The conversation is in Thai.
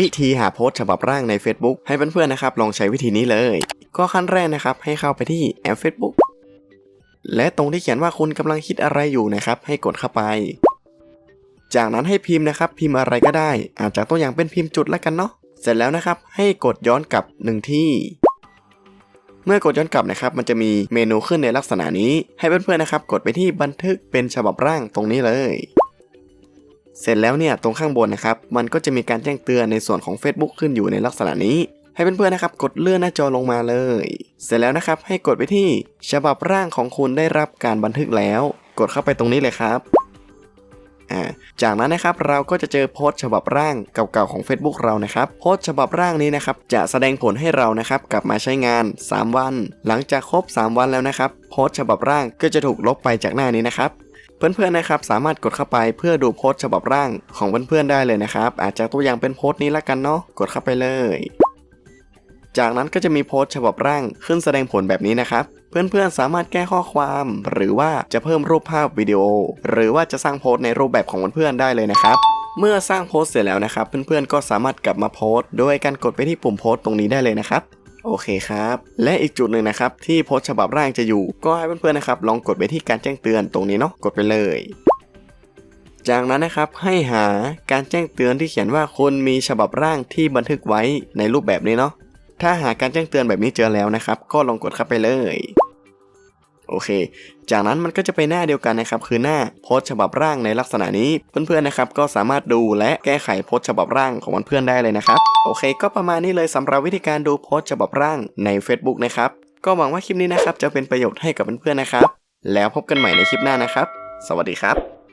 วิธีหาโพสต์ฉบับร่างใน Facebook ให้เพื่อนๆนะครับลองใช้วิธีนี้เลย ก็ขั้นแรกนะครับให้เข้าไปที่แอป Facebook และตรงที่เขียนว่าคุณกำลังคิดอะไรอยู่นะครับ ให้กดเข้าไป จากนั้นให้พิมพ์นะครับ พิมพ์อะไรก็ได้ อาจจะตัวอย่างเป็นพิมพ์จุดแล้วกันเนาะเสร็จแล้วนะครับ ให้กดย้อนกลับหนึ่งที่ เมื่อกดย้อนกลับนะครับ มันจะมีเมนูขึ้นในลักษณะนี้ ให้เพื่อนๆนะครับ กดไปที่บันทึกเป็นฉบับร่างตรงนี้เลย เสร็จแล้วเนี่ยตรงข้างบนนะครับมันก็จะมีการแจ้งเตือนในส่วนของ Facebook ขึ้นอยู่ในลักษณะนี้ ให้เพื่อนๆนะครับกดเลื่อนหน้าจอลงมาเลย เสร็จแล้วนะครับให้กดไปที่ฉบับร่างของคุณได้รับการบันทึกแล้ว กดเข้าไปตรงนี้เลยครับจากนั้นนะครับเราก็จะเจอโพสต์ฉบับร่างเก่าๆของ Facebook เรานะครับโพสต์ฉบับร่างนี้นะครับจะแสดงผลให้เรานะครับกลับมาใช้งาน 3 วัน หลังจากครบ 3 วันแล้วนะครับโพสต์ฉบับร่างก็จะถูกลบไปจากหน้านี้นะครับ เพื่อนๆนะครับสามารถกดเข้าไปเพื่อดูโพสต์ฉบับร่างของเพื่อนๆได้เลยนะครับ อาจจะตัวอย่างเป็นโพสต์นี้ละกันเนาะกดเข้าไปเลย จากนั้นก็จะมีโพสต์ฉบับร่างขึ้นแสดงผลแบบนี้นะครับเพื่อนๆ สามารถแก้ข้อความ หรือว่าจะเพิ่มรูปภาพวิดีโอ หรือว่าจะสร้างโพสต์ในรูปแบบของเพื่อนๆได้เลยนะครับ เมื่อสร้างโพสต์เสร็จแล้วนะครับ เพื่อนๆ ก็สามารถกลับมาโพสต์ โดยการกดไปที่ปุ่มโพสต์ตรงนี้ได้เลยนะครับ โอเคครับ และอีกจุดหนึ่งนะครับที่โพสฉบับร่างจะอยู่ ก็ให้เพื่อนๆนะครับลองกดไปที่การแจ้งเตือนตรงนี้เนาะกดไปเลย จากนั้นนะครับให้หาการแจ้งเตือนที่เขียนว่าคุณมีฉบับร่างที่บันทึกไว้ในรูปแบบนี้เนาะถ้าหาการแจ้งเตือนแบบนี้เจอแล้วนะครับ ก็ลองกดเข้าไปเลย โอเค จากนั้นมันก็จะไปหน้าเดียวกันนะครับ คือหน้าโพสฉบับร่างในลักษณะนี้ เพื่อนๆนะครับก็สามารถดูและแก้ไขโพสฉบับร่างของเพื่อนๆได้เลยนะครับ โอเค ก็ประมาณนี้เลยสำหรับวิธีการดูโพสฉบับร่างใน Facebook นะครับ ก็หวังว่าคลิปนี้นะครับจะเป็นประโยชน์ให้กับเพื่อนๆนะครับ แล้วพบกันใหม่ในคลิปหน้านะครับ สวัสดีครับ